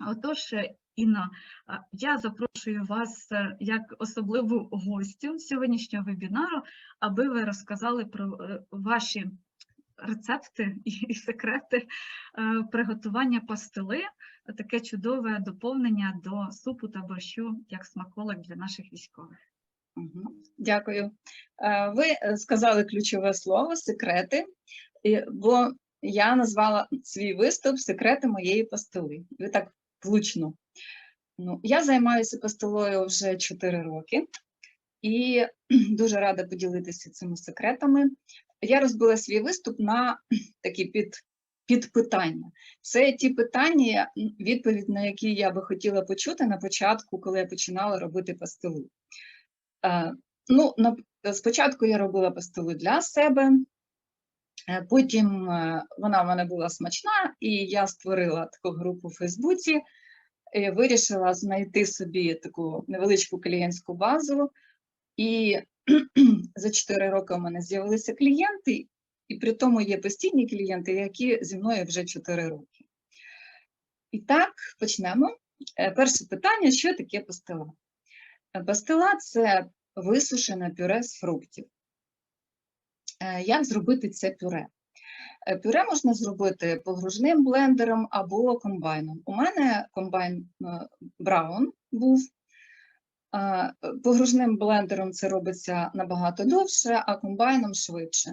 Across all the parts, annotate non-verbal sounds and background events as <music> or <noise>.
Отож, Інна, я запрошую вас е, як особливу гостю сьогоднішнього вебінару, аби ви розказали про е, ваші рецепти і секрети е, приготування пастили, таке чудове доповнення до супу та борщу як смаколик для наших військових. Дякую. Ви сказали ключове слово секрети, бо я назвала свій виступ секрети моєї пастили. Ви так влучно. Ну, я займаюся пастилою вже 4 роки і <clears throat> дуже рада поділитися цими секретами. Я розбила свій виступ на <clears throat> такі під, підпитання. Це ті питання, відповідь на які я би хотіла почути на початку, коли я починала робити пастилу. Е, Ну, на- спочатку я робила пастилу для себе, потім е, вона в мене була смачна, і я створила таку групу в Фейсбуці, і вирішила знайти собі таку невеличку клієнтську базу. І <clears throat> за 4 роки у мене з'явилися клієнти, і при тому є постійні клієнти, які зі мною вже 4 роки. І так, почнемо. Е, Перше питання: що таке пастила? Е, Пастила це висушене пюре з фруктів. Е, Як зробити це пюре? Е, Пюре можна зробити погружним блендером або комбайном. У мене комбайн е, Браун був. Погружним блендером це робиться набагато довше, а комбайном швидше.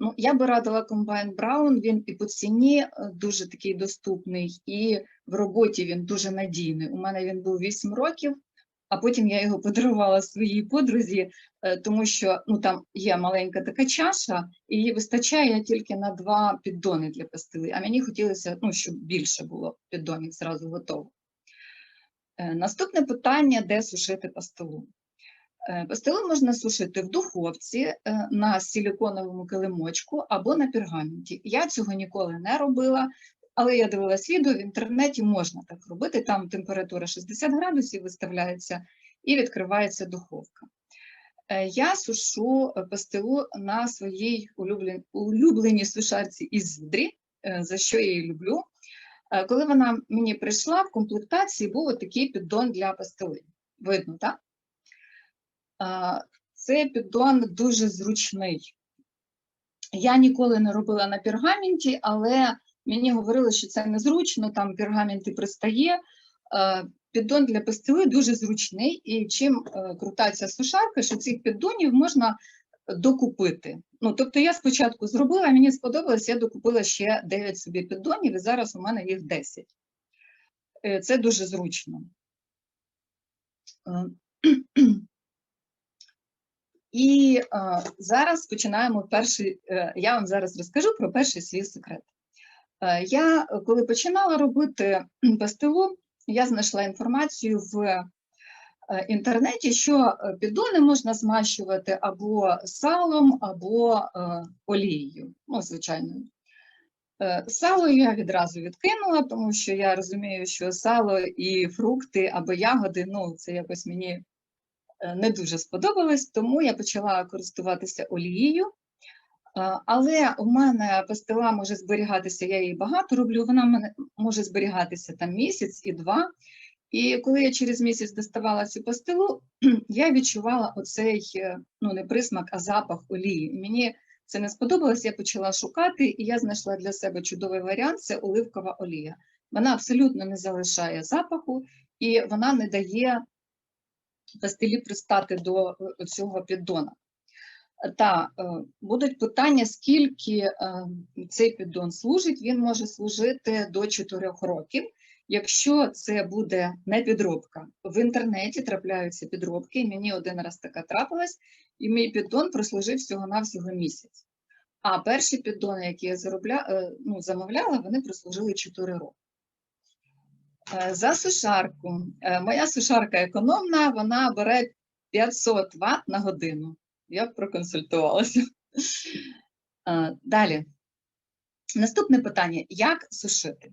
Ну, я би радила комбайн Браун, він і по ціні дуже такий доступний, і в роботі він дуже надійний. У мене він був 8 років, а потім я його подарувала своїй подрузі, е, тому що ну, там є маленька така чаша, і її вистачає тільки на два піддони для пастили. А мені хотілося, ну, щоб більше було піддонів зразу готово. Е, Наступне питання: де сушити пастилу? Е, Пастилу можна сушити в духовці на силіконовому килимочку або на пергаменті. Я цього ніколи не робила, але я дивилась відео в інтернеті, можна так робити. Там температура 60 градусів виставляється і відкривається духовка. Е, Я сушу е, пастилу на своїй улюблен- улюбленій сушарці із зідрі, е, за що я її люблю. Коли вона мені прийшла, в комплектації був такий піддон для пастили. Видно, так? Цей піддон дуже зручний. Я ніколи не робила на пергаменті, але мені говорили, що це незручно, там пергамент і пристає. Е, Піддон для пастили дуже зручний, і чим е, крута ця сушарка, що цих піддонів можна докупити. Ну, тобто я спочатку зробила, мені сподобалось, я докупила ще 9 собі піддонів, і зараз у мене їх 10. Е, Це дуже зручно. <clears throat> І зараз починаємо перший. я вам зараз розкажу про перший свій секрет. Е, я, е, коли починала робити <clears throat> пастилу, я знайшла інформацію в е, інтернеті, що е, піддони можна змащувати або салом, або е, олією, ну, звичайною. Е, Сало я відразу відкинула, тому що я розумію, що сало і фрукти або ягоди, ну, це якось мені е, не дуже сподобалось, тому я почала користуватися олією. Але у мене пастила може зберігатися, я її багато роблю, вона в мене може зберігатися там місяць і два. І коли я через місяць доставала цю пастилу, <clears throat> я відчувала оцей е, ну не присмак, а запах олії. Мені це не сподобалось, я почала шукати, і я знайшла для себе чудовий варіант це оливкова олія. Вона абсолютно не залишає запаху і вона не дає пастилі пристати до е, цього піддона. Та е, будуть питання, скільки е, цей піддон служить. Він може служити до 4 років. Якщо це буде не підробка, в інтернеті трапляються підробки, мені один раз така трапилась, і мій піддон прослужив всього-навсього місяць. А перші піддони, які я заробля, е, ну, замовляла, вони прослужили 4 роки. За сушарку. Моя сушарка економна, вона бере 500 Вт на годину. Я проконсультувалася. Е, Далі. Наступне питання: як сушити?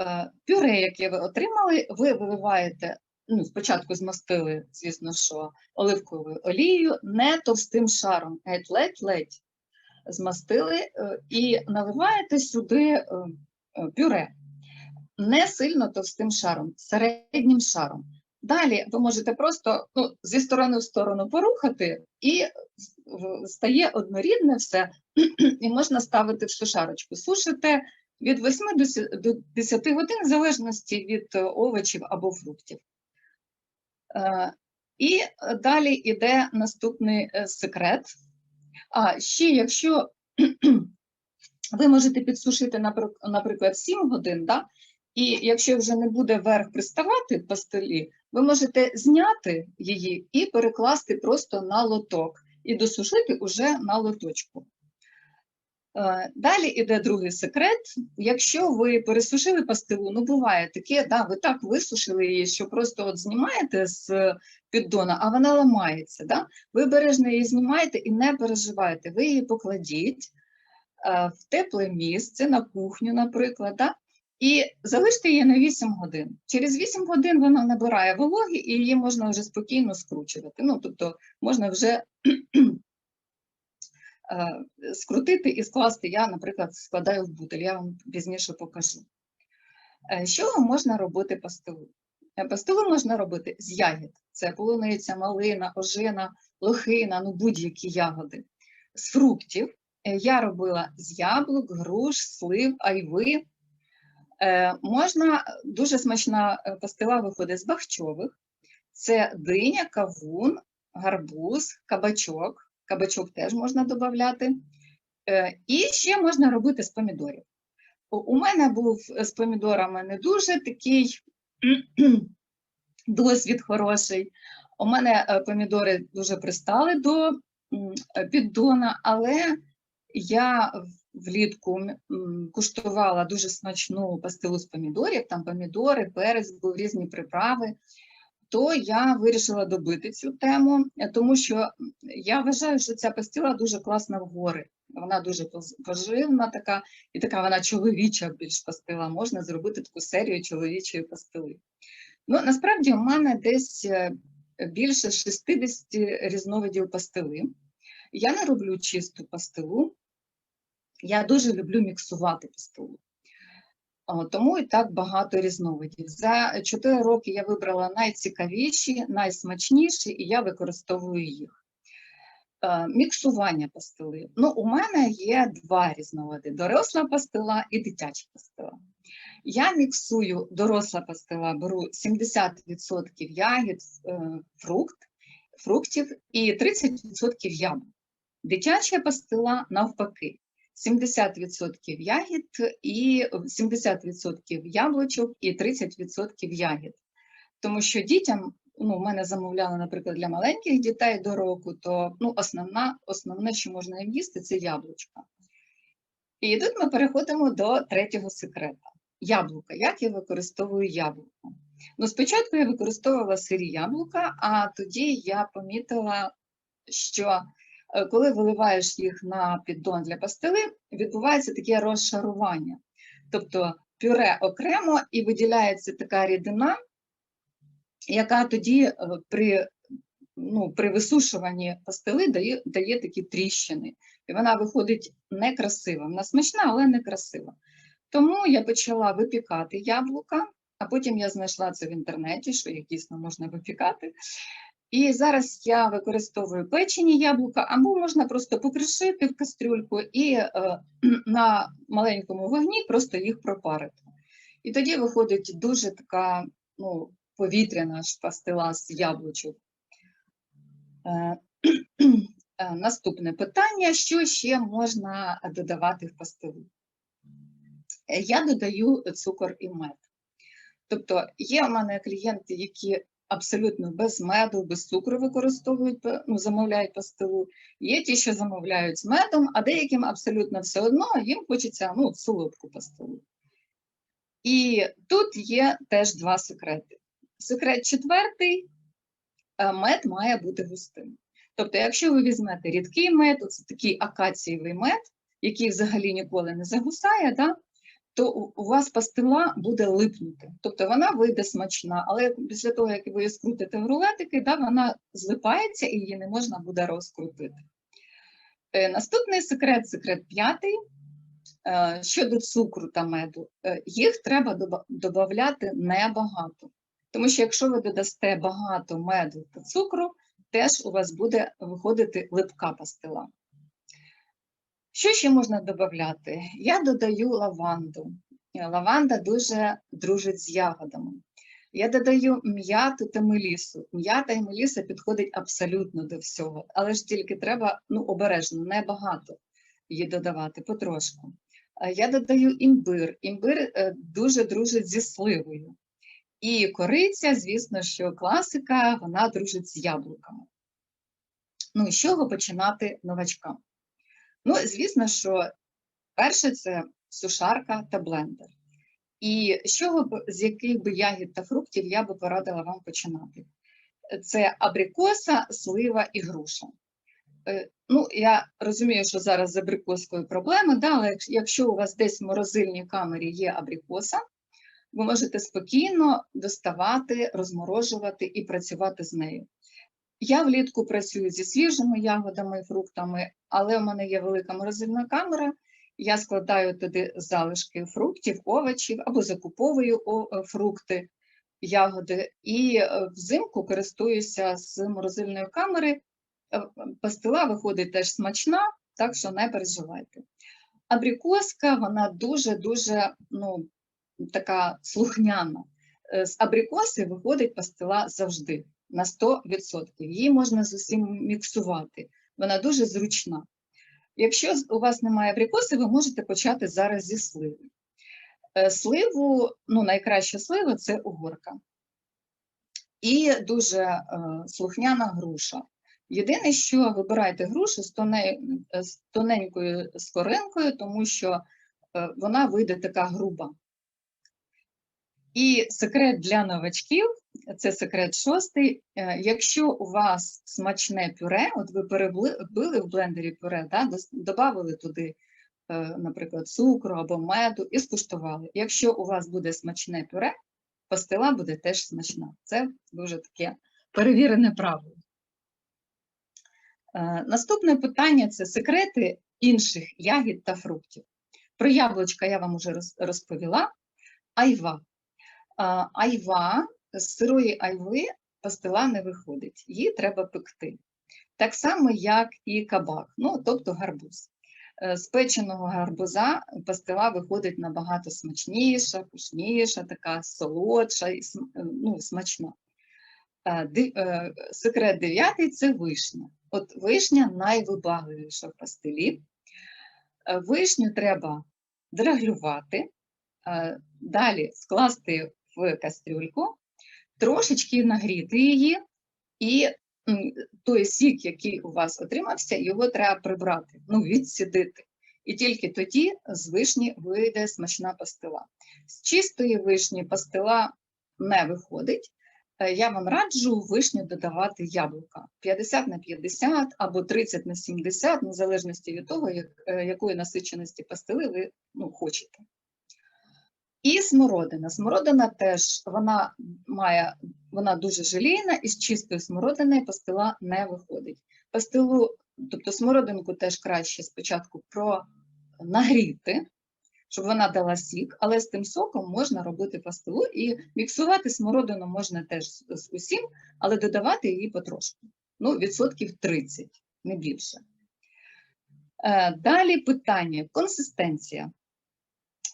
Е, Пюре, яке ви отримали, ви виливаєте, ну, спочатку змастили, звісно, що оливковою олією, не товстим шаром, геть ледь-ледь змастили е, і наливаєте сюди пюре. не сильно товстим шаром, середнім шаром. Далі ви можете просто ну, зі сторони в сторону порухати, і стає однорідне все, і можна ставити в сушарочку. Сушите від 8 до сі- 10 годин, в залежності від е, овочів або фруктів. Е, І е, далі йде наступний е, секрет. А ще якщо <clears throat> ви можете підсушити, наприк- наприклад, 7 годин, да? І якщо вже не буде верх приставати по столі, ви можете зняти її і перекласти просто на лоток, і досушити уже на лоточку. Е, Далі йде другий секрет. Якщо ви пересушили пастилу, ну буває таке, да, ви так висушили її, що просто от знімаєте з піддона, а вона ламається. Да? Ви бережно її знімаєте і не переживайте. Ви її покладіть е, в тепле місце, на кухню, наприклад, да? І залиште її на 8 годин. Через 8 годин вона набирає вологи і її можна вже спокійно скручувати. Ну, тобто можна вже <clears throat> е, скрутити і скласти. Я, наприклад, складаю в бутиль, я вам пізніше покажу. Е, З чого можна робити пастилу? Е, Пастилу можна робити з ягід. Це полуниця, малина, ожина, лохина, ну будь-які ягоди. З фруктів е, я робила з яблук, груш, слив, айви. Е, Можна дуже смачна е, пастила виходить з бахчових. Це диня, кавун, гарбуз, кабачок. Кабачок теж можна додати. Е, І ще можна робити з помідорів. У- мене був з помідорами не дуже такий <clears throat> досвід хороший. У мене е, помідори дуже пристали до е, піддона, але я влітку куштувала дуже смачну пастилу з помідорів, там помідори, перець, були різні приправи. То я вирішила добити цю тему, тому що я вважаю, що ця пастила дуже класна в гори. Вона дуже поживна така, і така вона чоловіча більш пастила. Можна зробити таку серію чоловічої пастили. Ну, насправді, у мене десь е, більше 60 різновидів пастили. Я не роблю чисту пастилу. Я дуже люблю міксувати пастилу. Тому і так багато різновидів. За 4 роки я вибрала найцікавіші, найсмачніші, і я використовую їх. Е, Міксування пастили. Ну, у мене є два різновиди: доросла пастила і дитяча пастила. Я міксую доросла пастила, беру 70% ягід, е, фрукт, фруктів і 30% яблук. Дитяча пастила навпаки. 70% ягід і 70% яблучок і 30% ягід. Тому що дітям, ну, в мене замовляли, наприклад, для маленьких дітей до року, то ну, основна, основне, що можна їм їсти, це яблучка. І тут ми переходимо до третього секрета. Яблука. Як я використовую яблуко? Ну, спочатку я використовувала сирі яблука, а тоді я помітила, що коли виливаєш їх на піддон для пастили, відбувається таке розшарування. Тобто пюре окремо і виділяється така рідина, яка тоді е, при, ну, при висушуванні пастили дає, дає такі тріщини. І вона виходить некрасива. Вона смачна, але некрасива. Тому я почала випікати яблука, а потім я знайшла це в інтернеті, що їх дійсно можна випікати. І зараз я використовую печені яблука, або можна просто покришити в кастрюльку і е, <clears throat> на маленькому вогні просто їх пропарити. І тоді виходить дуже така ну, повітряна ж пастила з яблучок. Е, <clears throat> е, Наступне питання: що ще можна додавати в пастилу? Е, Я додаю цукор і мед. Тобто є у мене клієнти, які абсолютно без меду, без цукру використовують, ну, замовляють пастилу. Є ті, що замовляють з медом, а деяким абсолютно все одно їм хочеться ну, солодку пастилу. І тут є теж два секрети. Секрет четвертий е, мед має бути густим. Тобто, якщо ви візьмете рідкий мед, це такий акацієвий мед, який взагалі ніколи не загусає, да, то у- вас пастила буде липнути. Тобто вона вийде смачна, але після того, як ви її скрутите в рулетики, да, вона злипається і її не можна буде розкрутити. Е, Наступний секрет, секрет п'ятий. Е, Щодо цукру та меду, е, їх треба додавати небагато. Тому що якщо ви додасте багато меду та цукру, теж у вас буде виходити липка пастила. Що ще можна додати? Я додаю лаванду. Лаванда дуже дружить з ягодами. Я додаю м'яту та мелісу. М'ята і меліса підходить абсолютно до всього, але ж тільки треба ну, обережно, небагато її додавати, потрошку. Е, Я додаю імбир. Імбир е, дуже дружить зі сливою. І кориця, звісно, що класика, вона дружить з яблуками. Ну, з чого починати новачкам? Ну, звісно, що перше це сушарка та блендер. І з чого з яких би ягід та фруктів я би порадила вам починати? Це абрикоса, слива і груша. Е, Ну, я розумію, що зараз з абрикоскою проблеми, да, але якщо у вас десь в морозильній камері є абрикоса, ви можете спокійно доставати, розморожувати і працювати з нею. Я влітку працюю зі свіжими ягодами і фруктами, але в мене є велика морозильна камера. Я складаю туди залишки фруктів, овочів або закуповую е, фрукти, ягоди. І е, взимку користуюся з морозильної камери. Е, Пастила виходить теж смачна, так що не переживайте. Абрикоска, вона дуже-дуже ну, така слухняна. З абрикоси виходить пастила завжди на 100%. Її можна з усім міксувати. Вона дуже зручна. Якщо у вас немає абрикоси, ви можете почати зараз зі сливи. Е, Сливу, ну, найкраща слива це угорка. І дуже е, слухняна груша. Єдине, що вибирайте грушу з, тоне, з тоненькою скоринкою, тому що е, вона вийде така груба. І секрет для новачків це секрет шостий. е, Якщо у вас смачне пюре, от ви перебили в блендері пюре, да, додали туди, е, наприклад, цукру або меду і скуштували. Якщо у вас буде смачне пюре, пастила буде теж смачна. Це дуже таке перевірене правило. Е, Наступне питання це секрети інших ягід та фруктів. Про яблучка я вам вже розповіла. Айва. Айва з сирої айви пастила не виходить, її треба пекти. Так само, як і кабак, ну, тобто гарбуз. Е, З печеного гарбуза пастила виходить набагато смачніша, пушніша, така солодша і е, ну, смачна. Е, Секрет дев'ятий це вишня. От вишня найвибагливіша в пастилі. Вишню треба драглювати, далі скласти в кастрюльку, трошечки нагріти її, і той сік, який у вас отримався, його треба прибрати, ну, відсідити. І тільки тоді з вишні вийде смачна пастила. З чистої вишні пастила не виходить. Е, Я вам раджу вишню додавати яблука 50 на 50 або 30 на 70, в залежності від того, як, е, якої насиченості пастили ви ну, хочете. І смородина. Смородина теж вона має, вона дуже желейна, і з чистої смородини пастила не виходить. Пастилу, тобто смородинку теж краще спочатку пронагріти, щоб вона дала сік, але з тим соком можна робити пастилу і міксувати смородину можна теж з усім, але додавати її потрошку. Ну, відсотків 30, не більше. Е, Далі питання: консистенція.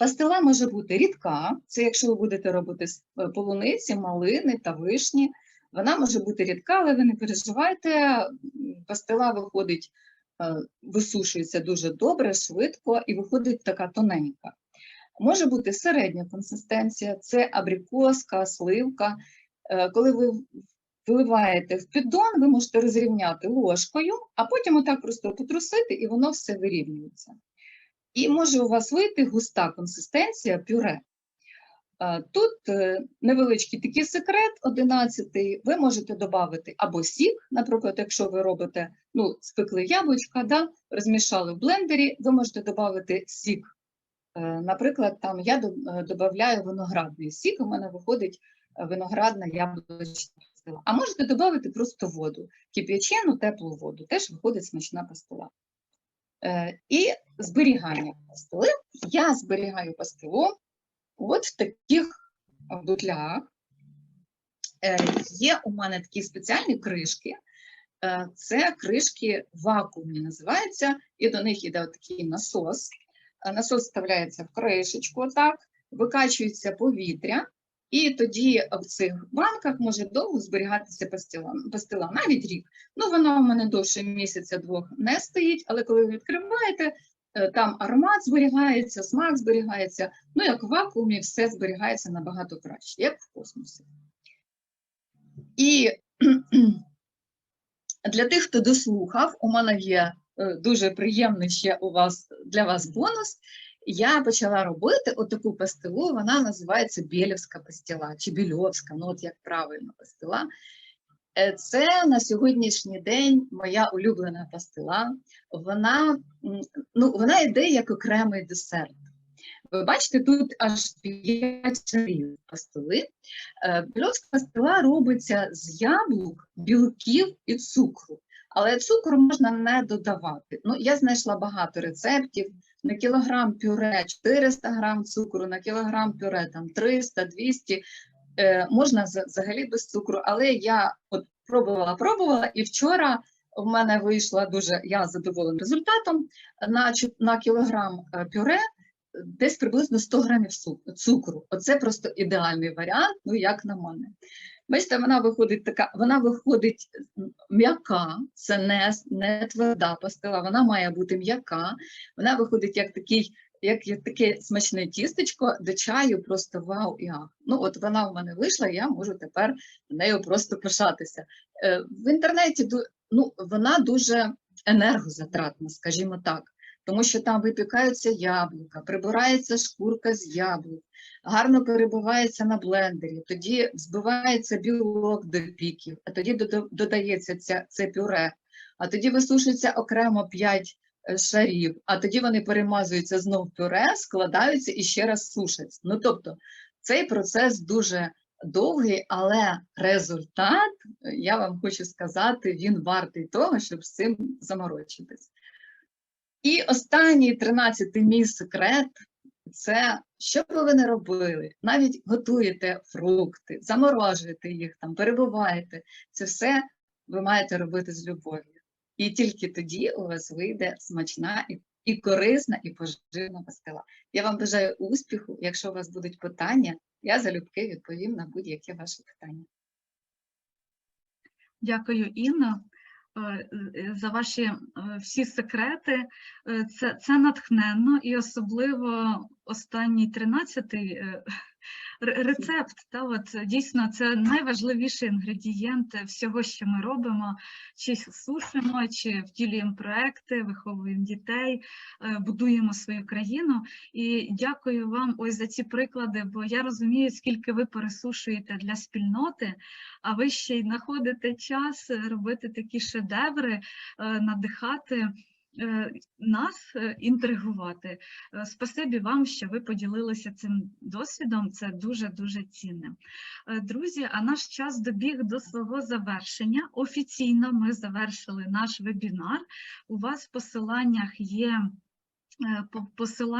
Пастила може бути рідка, це якщо ви будете робити е, полуниці, малини та вишні. Вона може бути рідка, але ви не переживайте, пастила виходить, е, висушується дуже добре, швидко і виходить така тоненька. Може бути середня консистенція, це абрикоска, сливка. Е, Коли ви виливаєте в піддон, ви можете розрівняти ложкою, а потім отак просто потрусити, і воно все вирівнюється. І може у вас вийти густа консистенція пюре. Е, Тут е, невеличкий такий секрет, 11 ви можете додати або сік, наприклад, якщо ви робите, ну, спекли яблучка, да, розмішали в блендері, ви можете додати сік. Е, Наприклад, там я додаю виноградний сік, у мене виходить виноградна яблучна пастила. А можете додати просто воду, кип'ячену теплу воду, теж виходить смачна пастила. Е, І зберігання пастили. Я зберігаю пастилу от в таких бутлях. Е, Є у мене такі спеціальні кришки. Е, Це кришки вакуумні називаються, і до них йде такий насос. Насос вставляється в кришечку, отак, викачується повітря, і тоді в цих банках може довго зберігатися пастила, пастила навіть рік. Ну, вона у мене довше місяця-двох не стоїть, але коли ви відкриваєте, е, там аромат зберігається, смак зберігається. Ну, як в вакуумі, все зберігається набагато краще, як в космосі. І <clears throat> для тих, хто дослухав, у мене є е, дуже приємний ще у вас для вас бонус. Я почала робити отаку пастилу, вона називається Білівська пастила чи Більовська, ну от як правильно пастила. Е, Це на сьогоднішній день моя улюблена пастила. Вона, ну, вона йде як окремий десерт. Ви бачите, тут аж 5 шарів пастили. Е, Більовська пастила робиться з яблук, білків і цукру. Але цукру можна не додавати. Ну, я знайшла багато рецептів. На кілограм пюре 400 грам цукру, на кілограм пюре там 300, 200. Е, можна за- взагалі без цукру, але я от пробувала, пробувала, і вчора в мене вийшла дуже, я задоволена результатом. На, на кілограм е, пюре десь приблизно 100 грамів цукру. Оце просто ідеальний варіант, ну як на мене. Бачите, вона виходить така, вона виходить м'яка, це не, не тверда пастила, вона має бути м'яка, вона виходить як такий, як, як таке смачне тістечко до чаю, просто вау і ах. Ну от вона в мене вийшла, я можу тепер нею просто пишатися. Е, в інтернеті ну, вона дуже енергозатратна, скажімо так. Тому що там випікаються яблука, прибирається шкурка з яблук, гарно перебивається на блендері, тоді збивається білок до піків, а тоді додається ця, це пюре, а тоді висушується окремо 5 шарів, а тоді вони перемазуються знов пюре, складаються і ще раз сушаться. Ну тобто цей процес дуже довгий, але результат, е, я вам хочу сказати, він вартий того, щоб з цим заморочитись. І останній тринадцятий мій секрет це що б ви не робили, навіть готуєте фрукти, заморожуєте їх там, перебуваєте. Це все ви маєте робити з любов'ю. І тільки тоді у вас вийде смачна і, і корисна, і поживна пастила. Я вам бажаю успіху. Якщо у вас будуть питання, я залюбки відповім на будь-яке ваше питання. Дякую, Інна, за ваші е, всі секрети. Е, Це, це натхненно і особливо останній тринадцятий е, рецепт. Та, от, дійсно, це найважливіший інгредієнт всього, що ми робимо, чи сушимо, чи втілюємо проекти, виховуємо дітей, е, будуємо свою країну. І дякую вам ось за ці приклади, бо я розумію, скільки ви пересушуєте для спільноти, а ви ще й знаходите час робити такі шедеври, е, надихати нас, е, інтригувати. Е, Спасибі вам, що ви поділилися цим досвідом. Це дуже дуже цінне. Е, Друзі, а наш час добіг до свого завершення. Офіційно ми завершили наш вебінар. У вас в посиланнях є е, посилання.